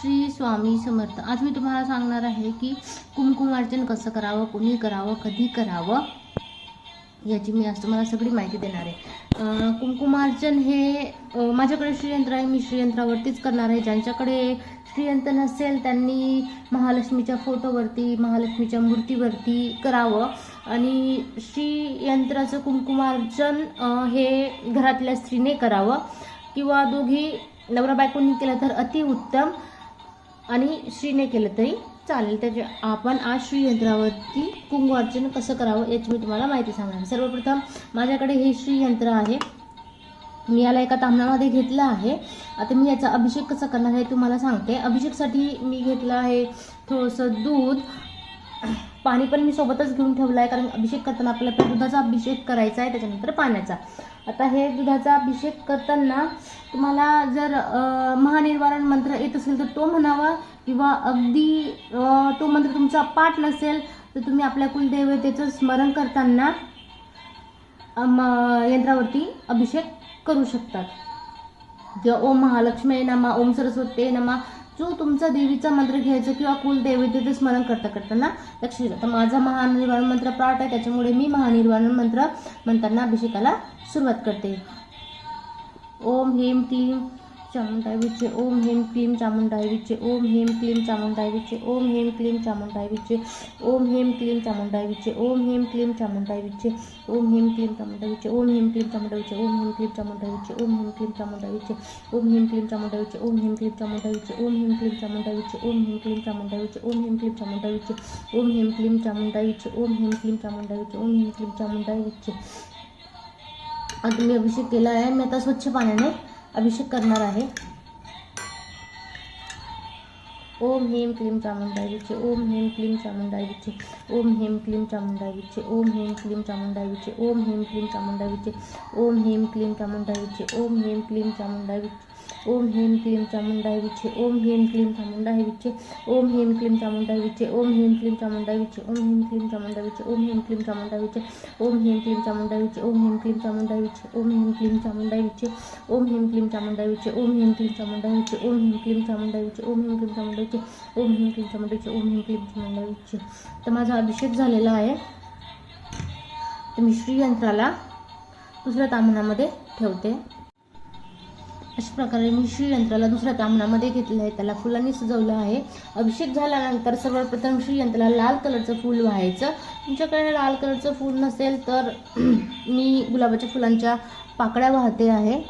श्री स्वामी समर्थ. आज मी तुम्हाला सांगणार आहे की कुंकुमार्चन कसं करावं कोणी करावं कधी करावं याची मी आज तुम्हाला सगळी माहिती देणार आहे. अं, हे माझ्याकडे श्रीयंत्र आहे मी श्रीयंत्रावरतीच करणार आहे. ज्यांच्याकडे श्रीयंत्र नसेल त्यांनी महालक्ष्मीच्या फोटोवरती महालक्ष्मीच्या मूर्तीवरती करावं. आणि श्रीयंत्राचं कुंकुमार्चन हे घरातल्या स्त्रीने करावं. किंवा दोघी नवरा बायकोंनी केलं तर अतिउत्तम. आणि श्रीने केलं तरी चालेल. त्याचे आपण आज श्रीयंत्रावरती कुंभार्चन कसं करावं याची मी तुम्हाला माहिती सांगणार सर्वप्रथम माझ्याकडे हे श्रीयंत्र आहे. मी याला एका तांबणामध्ये घेतलं आहे. आता मी याचा अभिषेक कसा करणार आहे तुम्हाला सांगते. अभिषेकसाठी मी घेतलं आहे थोडंसं दूध. पाणी पण मी सोबतच घेऊन ठेवलं आहे कारण अभिषेक करताना आपल्याला दुधाचा अभिषेक करायचा आहे त्याच्यानंतर पाण्याचा. आता हे दुधाचा अभिषेक करताना तुम्हाला जर महानिर्वारण मंत्र येत असेल तर तो म्हणावा किंवा अगदी तो मंत्र तुमचा पाठ नसेल तर तुम्ही आपल्या कुलदेवतेचं स्मरण करताना यंत्रावरती अभिषेक करू शकतात. किंवा ओम महालक्ष्मी नमा ओम सरस्वती नमा. जो तुमचा देवीचा मंत्र घ्यायचा किंवा कुलदेवतेचं स्मरण करता करताना लक्ष द्या तर माझा महानिर्वाण मंत्र पाठ आहे त्याच्यामुळे मी महानिर्वाण मंत्र म्हणताना अभिषेकाला सुरुवात करते ओम हेम क्लीम चामुंडाई विचे ओम हेम क्लीम चामुंडाई विचे ओम हेम क्लीम चामुंडाई विचे ओम हेम क्लीम चामुंडाई विचे ओम हेम क्लीम चामुंडाई विचे ओम हेम क्लीम चामुंडाई विचे ओम हेम क्लीम चामुंडाई विचे ओम हेम क्लीम चामुंडाई विचे ओम हेम क्लीम चामुंडाई विचे ओम हेम क्लीम चामुंडाई विचे ओम हेम क्लीम चामुंडाई विचे ओम हेम क्लीम चामुंडाई विचे ओम हेम क्लीम चामुंडाई विचे ओम हेम क्लीम चामुंडाई विचे ओम हेम क्लीम चामुंडाई विचे ओम हेम क्लीम चामुंडाई विचे ओम हेम क्लीम चामुंडाई विचे ओम हेम क्लीम चामुंडाई विचे मैं अभिषेक के मी आता स्वच्छ पाण्याने अभिषेक करना आहे. ओम हेम क्लीम चामुंडाई विचे ओम हेम क्लीम चामुंडाई विचे ओम हेम क्लीम चामुंडाई विचे ओम हेम क्लीम चामुंडा विचे ओम हेम क्लीम चामुंडा विचे ओम हेम क्लीम चामुंडाई विचे ओम हेम क्लीम चामुंडा विचे ओम हेम क्लीम चामुंडाई विचे ओम हेम क्लीम चामुंडाई विचे ओम हेम क्लीम चामुंडा विचे ओम हेम क्लीम चामुंडा विचे ओम हेम क्लीम चामुंडा विचे ओम हेम क्लीम चामुंडा विचे ओम हेम क्लीम चामुंडा विचे ओम हेम क्लीम चामुंडा विचे ओम हेम क्लीम चामुंडा विचे ओम हेम क्लीम चामुंडा विचे ओम हेम क्लीम चामुंडा विचे ओम हेम क्लीम चामुंडा विचे ओम हेम क्लीम चामुंडा विचे ओम हेम क्लीम चामुंडाई विचे ओम हेम क्लीम चामुंडाई विचे तर माझा अभिषेक झालेला आहे तर मी श्रीयंत्राला दुसऱ्या तामणामध्ये ठेवते अशा प्रकारे मी श्रीयंत्राला दुसऱ्या तामणामध्ये घेतलं आहे. त्याला फुलांनी सजवलं आहे. अभिषेक झाल्यानंतर सर्वप्रथम श्रीयंत्राला लाल कलरचं फूल व्हायचं. तुमच्याकडे लाल कलरचं फूल नसेल तर मी गुलाबाच्या फुलांच्या पाकळ्या वाहते आहे.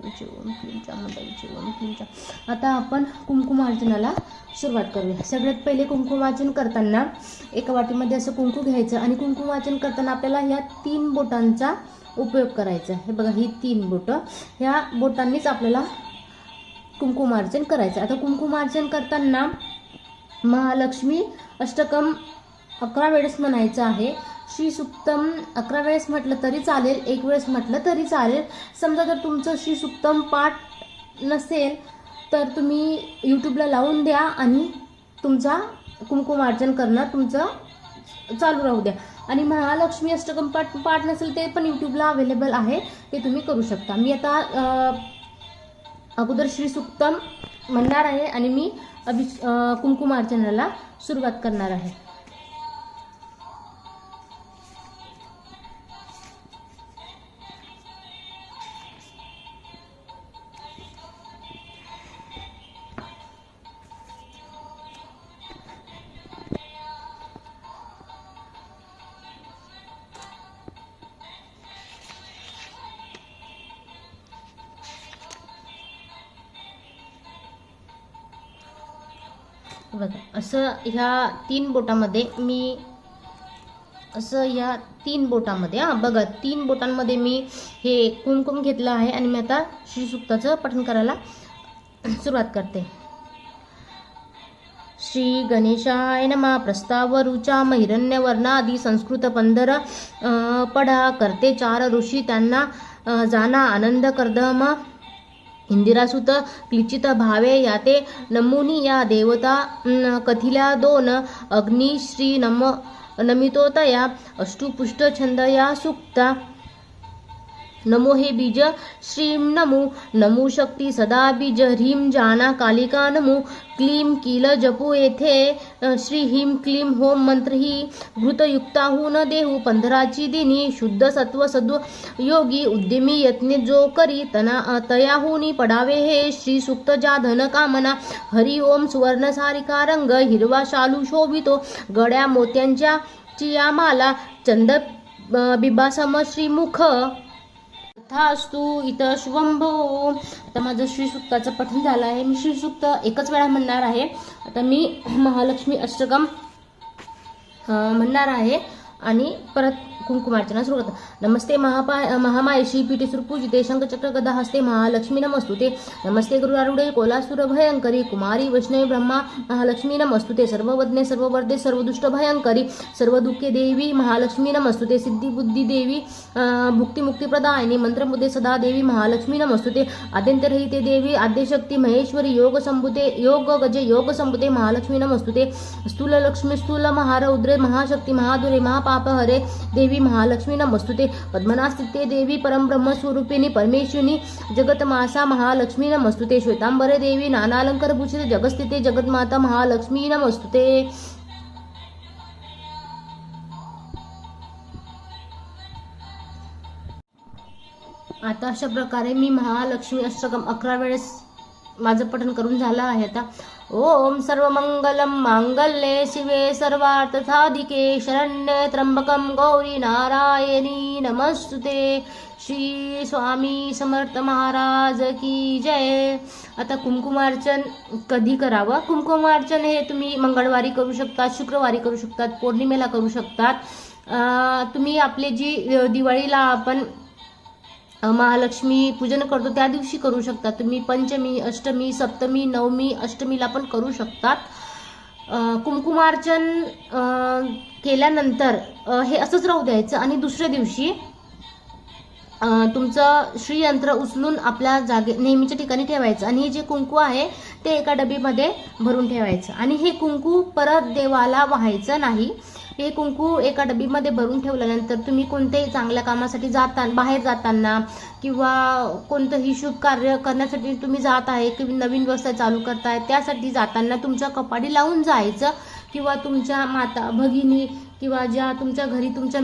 ओम क्लीम ओम क्लीम ओम आता आपण कुंकुमार्चनाला सुरुवात करूया. सगळ्यात पहिले कुंकुमार्चन करताना एका वाटीमध्ये असं कुंकू घ्यायचं आणि कुंकुमार्चन करताना आपल्याला ह्या तीन बोटांचा उपयोग करायचा हे बघा ही तीन बोटं. ह्या बोटांनीच आपल्याला कुंकुमार्जन करायचं आता कुंकुमार्जन करताना महालक्ष्मी अष्टकम अकरा वेळेस म्हणायचं आहे. श्री अकरा वेळेस म्हटलं तरी चालेल एक वेळेस म्हटलं तरी चालेल. समजा जर तुमचं श्री सुक्तम पाठ नसेल तर तुम्ही यूट्यूबला लावून द्या आणि तुमचा कुंकुमार्चन करणं तुमचं चालू राहू द्या. आणि महालक्ष्मी अष्टकम पाठ पाठ नसेल ते पण यूट्यूबला अवेलेबल आहे ते तुम्ही करू शकता. मी आता अगोदर श्रीसुक्तम म्हणणार आहे आणि मी अभि कुमकुम कुंकुमार्चनाला सुरुवात करणार आहे. बघा असं ह्या तीन बोटामध्ये मी असं ह्या तीन बोटामध्ये हां बघा तीन बोटांमध्ये मी हे कुमकुम घेतलं आहे आणि मी आता श्रीसुक्ताचं पठण करायला सुरुवात करते. श्री गणेशाय नमा प्रस्तावरुचा महिरण्यवर्णादी संस्कृत पंधर पढा पडा करते चार ऋषी त्यांना जाना आनंद कर्दम इंदिरासुत क्लिचित भावे याते नमुनी या देवता अं, कथिल्या दोन अग्निश्री नम नमितोतया अष्टुपुष्ट छंद या सुक्ता नमो हे बीज श्रीं नमो नमो शक्ती सदा बीज ह्रीं जाना कालिका नमो क्लीं किल जपू येथे श्री ह्रीं क्लीं होम मंत्र ही घृतयुक्ताहून देहू पंधराची दिनी शुद्ध सत्व सद्व योगी उद्यमी यत्ने जो करी तना तयाहुनी पडावे हे श्री सुक्त जा धन कामना हरि ओम सुवर्ण सारिका रंग हिरवा शालू शोभितो गड्या मोत्यांच्या चियामाला चंद बिबासम श्रीमुख तथास्तु इथं शुभंभो आता माझं श्रीसुक्ताचं पठण झालं आहे. मी श्रीसुक्त एकच वेळा म्हणणार आहे. आता मी महालक्ष्मी अष्टकम म्हणणार आहे. आणि परत कुंकुमार्चना सुरू नमस्ते महापा महामायशी श्री पीठी सुरपूजिते शंखचक्र गदा हस्ते महालक्ष्मी नमस्तुते. नमस्ते गुरुआरुडे कोलासुर भयंकरी कुमारी वैष्णवी ब्रह्मा महालक्ष्मी नमस्तुते. सर्ववज्ञे सर्ववर्दे सर्वदुष्ट भयंकरी सर्व दुःखे देवी महालक्ष्मी नमस्तुते. सिद्धी बुद्धी देवी अं, मंत्रमुदे सदा देवी महालक्ष्मी नमस्तुते. आद्यंतरहिते देवी आद्यशक्ती महेश्वरी योग संभुते योग गजे योग संभुते महालक्ष्मी नमस्तुते. स्थूल लक्ष्मी स्थूल महारौद्रे महाशक्ती महादुरे महापाप हरे देवी महालक्ष्मी नमस्तुते पद्मनास्तिते देवी परमब्रह्म स्वरूपिणी परमेश्वरी जगतमासा महालक्ष्मी नमस्तुते श्वेतांबरे देवी नानालंकरभूषित जगस्थिते जगतमाता महालक्ष्मी नमस्तुते आता अशा प्रकारे मी महालक्ष्मी अष्टकम अकरा वेळेस माझं पठण करून झालं आहे. आता ओम सर्व मंगलम मांगल्ये शिवे सर्वार्थसाधिके शरण्ये त्र्यंबकम गौरी नारायणी नमस्तुते। श्री स्वामी समर्थ महाराज की जय। आता कुंकुमार्चन कधी करावं? कुंकुमार्चन हे तुम्ही मंगळवारी करू शकतात शुक्रवारी करू शकतात पौर्णिमेला करू शकतात. तुम्ही आपली जी दिवाळीला आपण महालक्ष्मी पूजन करतो त्या दिवशी करू शकता तुम्ही पंचमी अष्टमी सप्तमी नवमी अष्टमीला पण करू शकतात. कुंकुमार्चन केल्यानंतर हे असंच राहू द्यायचं. आणि दुसऱ्या दिवशी तुमचं श्रीयंत्र उचलून आपल्या जागे नेहमीच्या ठिकाणी ठेवायचं. आणि हे जे कुंकू आहे ते एका डबीमध्ये भरून ठेवायचं. आणि हे कुंकू परत देवाला व्हायचं नाही. हे कुंकू एका डबीमध्ये भरून ठेवल्यानंतर तुम्ही कोणत्याही चांगल्या कामासाठी जाता बाहेर जाताना किंवा कोणतंही शुभ कार्य करण्यासाठी तुम्ही जात आहे किंवा नवीन व्यवसाय चालू करताय त्यासाठी जाताना तुमच्या कपाडी लावून जायचं किंवा तुमच्या माता भगिनी किंवा ज्या तुमच्या घरी तुमच्या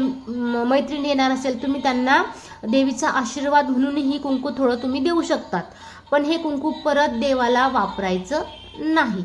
मैत्रिणी येणार असेल तुम्ही त्यांना देवीचा आशीर्वाद म्हणून ही कुंकू थोडं तुम्ही देऊ शकतात. पण हे कुंकू परत देवाला वापरायचं नाही.